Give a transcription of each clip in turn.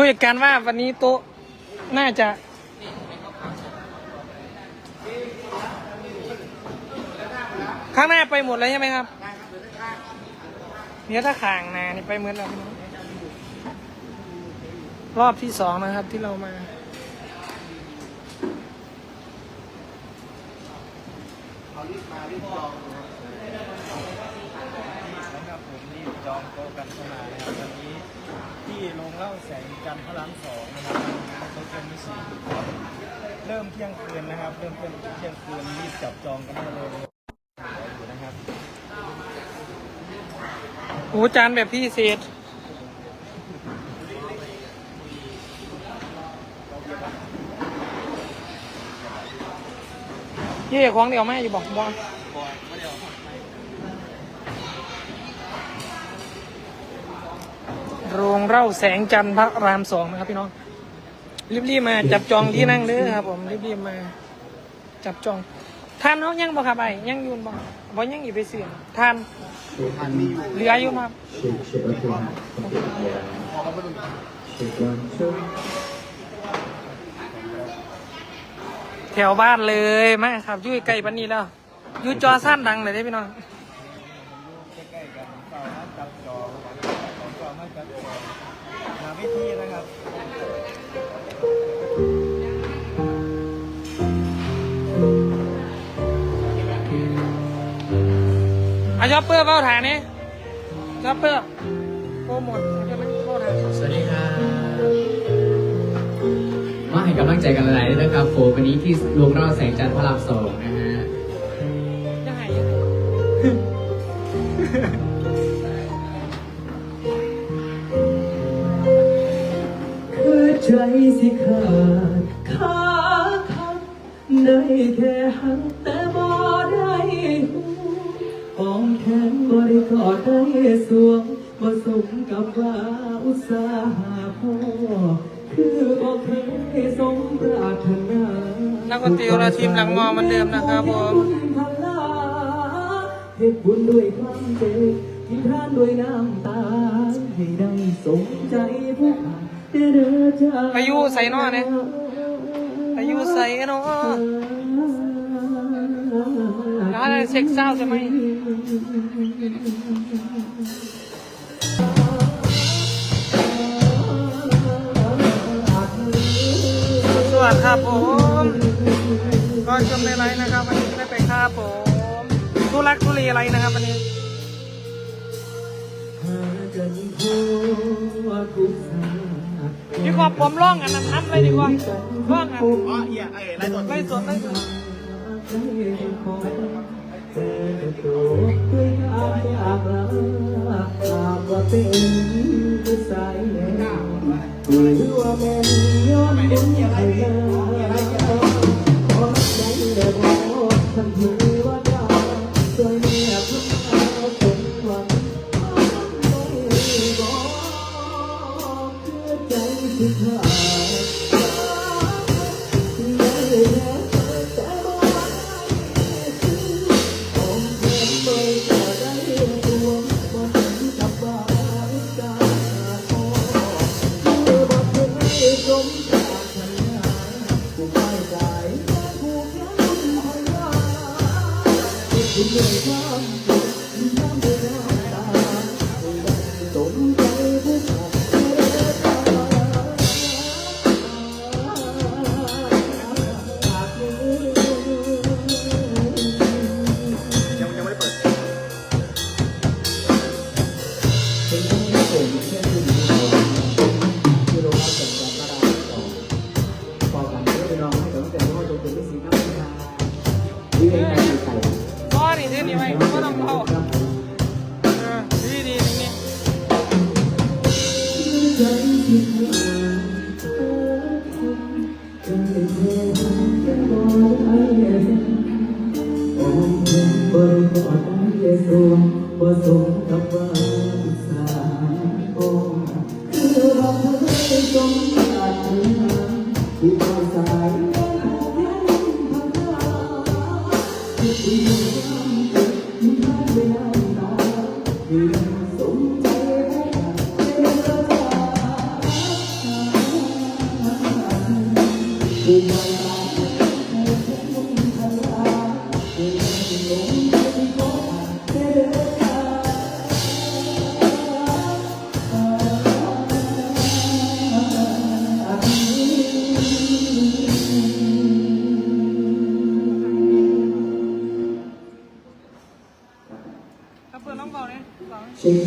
ผู้จัดการว่าวันนี้โต๊ะน่าจะ ข้างหน้าไปหมดแล้วใช่ไหมครับเนี่ยถ้าขางนานี่ไปเหมดแล้วพี่น้องรอบที่สองนะครับที่เรามารีบมารีบจองนะครับผมรีบจองโต๊ะกันเข้ามานะครับ ที่โรงเล่าแสงจันทร์พระรามสองนะครับโต๊ะเต็มที่สี่เริ่มเที่ยงคืนนะครับ เริ่มเที่ยงเที่ยงคืนรีบจับจองกันได้เลยอยู่นะครับโอ้จานแบบพี่เศษเย่ของเดียวแม่อยู่บอกบอ โรงเล่าแสงจันทร์พระรามสองนะครับพี่น้องรีบๆมาจับจองที่นั่งเด้อครับ ผมรีบๆมา จับจองทานเขายังบ่ครับไอ้ยังยูนบ่บ่ยังอีไปเสื่อมทานเหลืออยู่ครับแถวบ้านเลยมาครับยู่ใกล้ปันนี้แล้วยู่จอสั้นดังเลยได้พี่น้อง ใกล้ๆกันเฝ้ามาจับจองของเฝ้ามาจับจอง หาวิธีนะครับอะชอปเปอร์เฝ้าถ่ายนี่ชอปเปอร์โปรโมทใช่ไหมโปรถ่ายสวัสดีครับมาให้กำลังใจกันหลายๆด้วยนะครับโฟวันนี้ที่รวงเล่าแสงจันทร์พระรามสองนะฮะยังไงยังไง ใจสิขาดขาคักได้แค่หักแต่บ่ได้หูหอมแขนบ่ได้กอดได้สวงบ่สมกับว่าอุตสาหะพ่อคือบ่เคยสมปรารถนานักดนตรีเราทีมหลังมอเหมือนเดิมนะครับผมเหตุบุญด้วยความเจ็บกินทานด้วยน้ำตาให้ได้สมใจผู้ผ่าน เด้อจ้าอายุใส่น้อเนี่ยอายุใส่เนาะแล้วอะไรเซ็กเศร้าใช่ไหมสวัสดีครับผมก็ชมในไลน์นะครับ วันนี้ได้ไปครับผมทุรักทุเลอะไรนะครับวันนี้หากันทั่วทุกสา พี่ขอบผมร้องอันนั้นทันเลยดีกว่าร้องอันอ๋อเอียไอ้ไรสดไม่สดไม่สดห้ของเธอตัวด้วยอาอยาก ส เข้าเออดีดีอย่างนี้ใจที่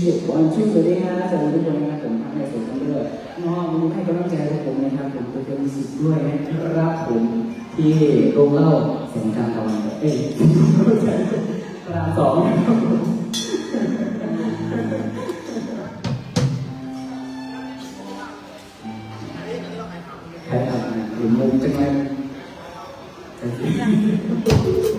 าเช็ควันช่วยสวัสดีครับสวัสดีทุกคนนะครับผมทำให้ผมทั้งด้วยน้องให้กำลังใจพวกผมนะครับผมตัวเป็นสิทธิ์ด้วยนะครับผมที่โรงเล่าสงการตะวันเอ้ยพระรามสองใครทำนะหรือมุมจังเลย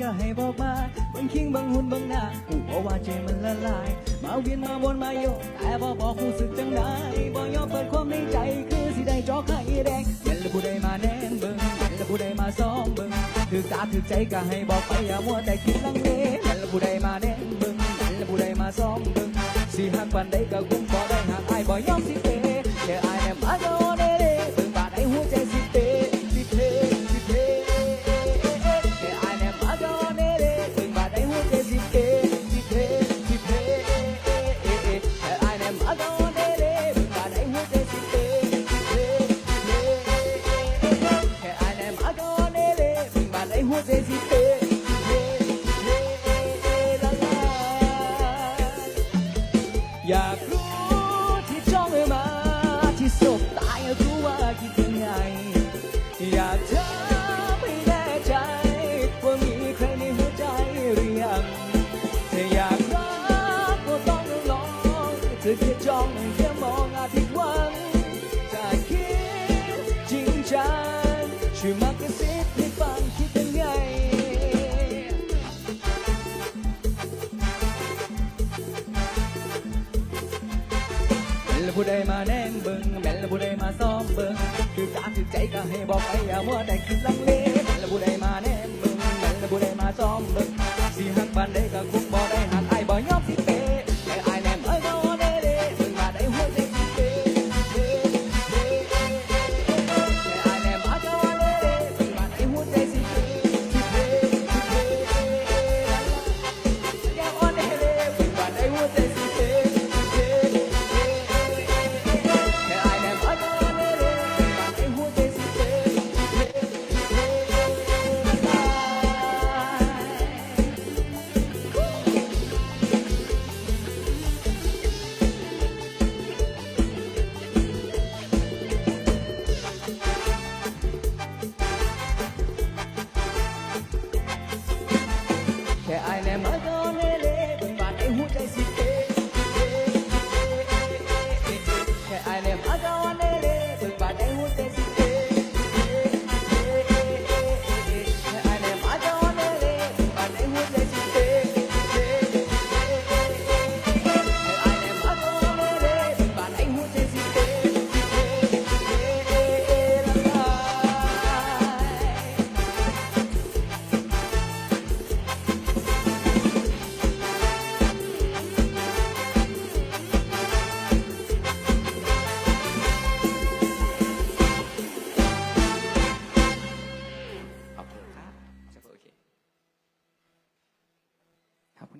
ก็ให้บอกมาบิ่งคิงบิ่งหุ่นบิ่งหน้ากูบอกว่าใจมันละลาย มาเวียนมาวนมาโยแต่บ่บอกรู้สึกจังใดบ่ยอมเปิดความในใจคือสิได้จอกไข่แดงเย็นแล้วผู้ใดมาแนมเบิ่งเย็นแล้วผู้ใดมาซ้อมเบิ่งถือตาถือใจก็ให้บอกไปอย่ามัวแต่คิดลังเลเย็นแล้วผู้ใดมาแนมเบิ่งเย็นแล้วผู้ใดมาซ้อมเบิ่งสิหักปานใดก็คงบ่ได้หักอ้ายบ่ยอมสิเตแค่อ้ายแนมมาโด ผู้ใดมาแนงเบิ่งแม่นละผู้ใดมาซ้อมเบิ่งคือกาคือใจก็ให้บอกไปอย่ามัวแต่คิดลังเลแม่นละผู้ใดมาแนงเบิ่งแม่นละผู้ใดมาซ้อมเบิ่งสิหักปานใดก็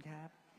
ครับ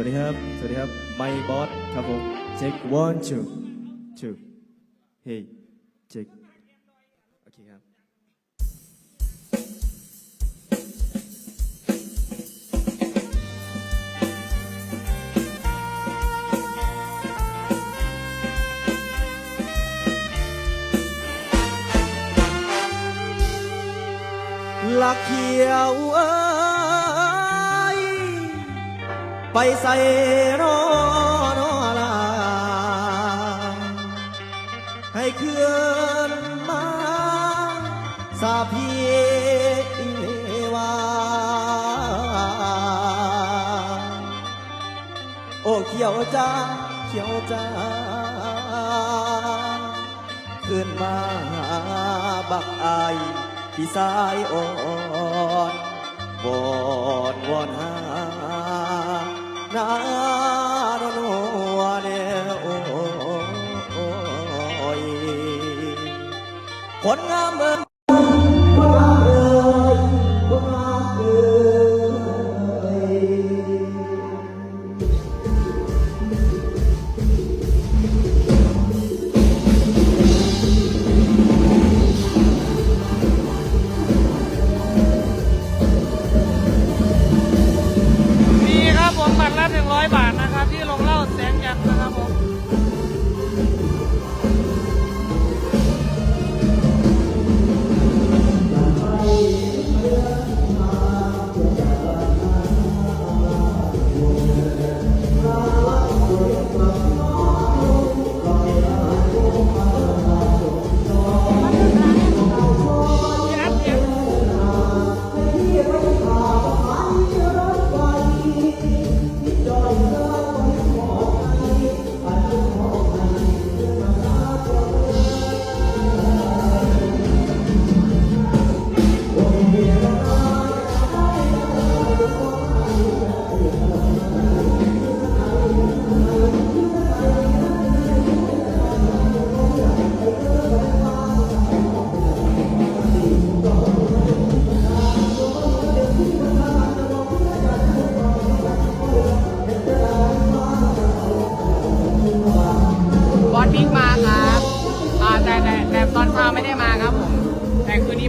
วัสดีครับ สวัสดีครับไมบอสครับผมเช็ค one two two hey เช็คโอเคครับลักเขียวเอ้ ไปใส่นอนอลาให้เคลื่อนมาสาพีวาโอ้เขียวจ้าเขียวจ้าขึ้นมาบักอายพี่สายอ่อนวอนวอนหา นาโนโนเนโอ้ยคนงามเมือง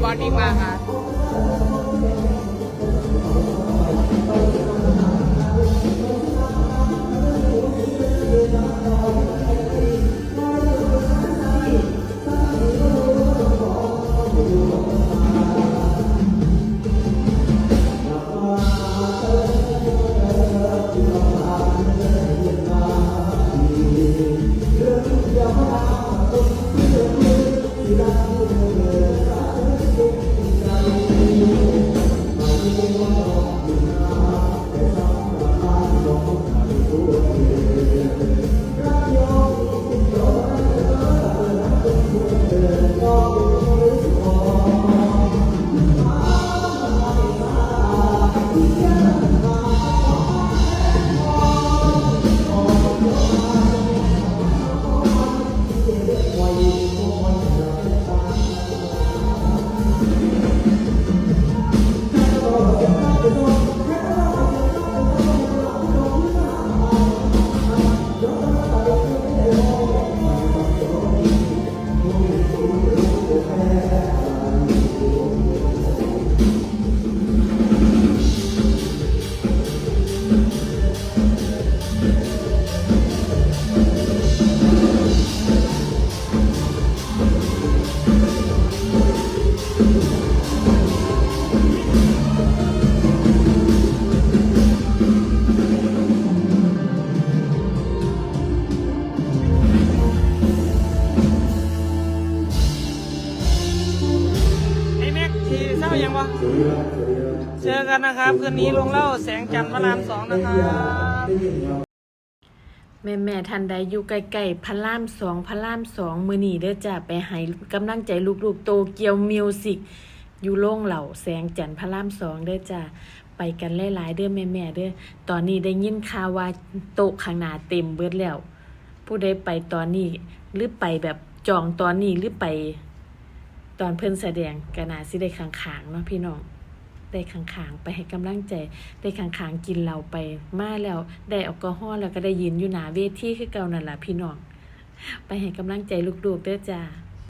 แต่คืนนี้บอสบิ๊กมาครับไอ้ นะครับคืนนี้ลงเหล่าแสงจันทร์พระรามสองนะครับแม่แม่ทันใดอยู่ใกล้ๆพระรามสองพระรามสองมือหนีเด้อจ้าไปให้กำลังใจลูกๆโตเกียวมิวสิกอยู่โล่งเหล่าแสงจันทร์พระรามสองเด้อจ้าไปกันหลายๆเด้อแม่แม่เด้อตอนนี้ได้ยินข่าวว่าโต๊ะข้างหน้าเต็มเบิดแล้ว ผู้ใดไปตอนนี้หรือไปแบบจองตอนนี้หรือไป ตอนเพิ่นแสดงก็น่าสิได้ข้างๆเนาะพี่น้อง ได้ข้างๆไปให้กำลังใจ ได้ข้างๆกินเราไปมาแล้ว ได้แอลกอฮอล์แล้วก็ได้ยืนอยู่หนาเวทีคือเก่านั่นล่ะพี่น้อง ไปให้กำลังใจลูกๆเด้อจ้า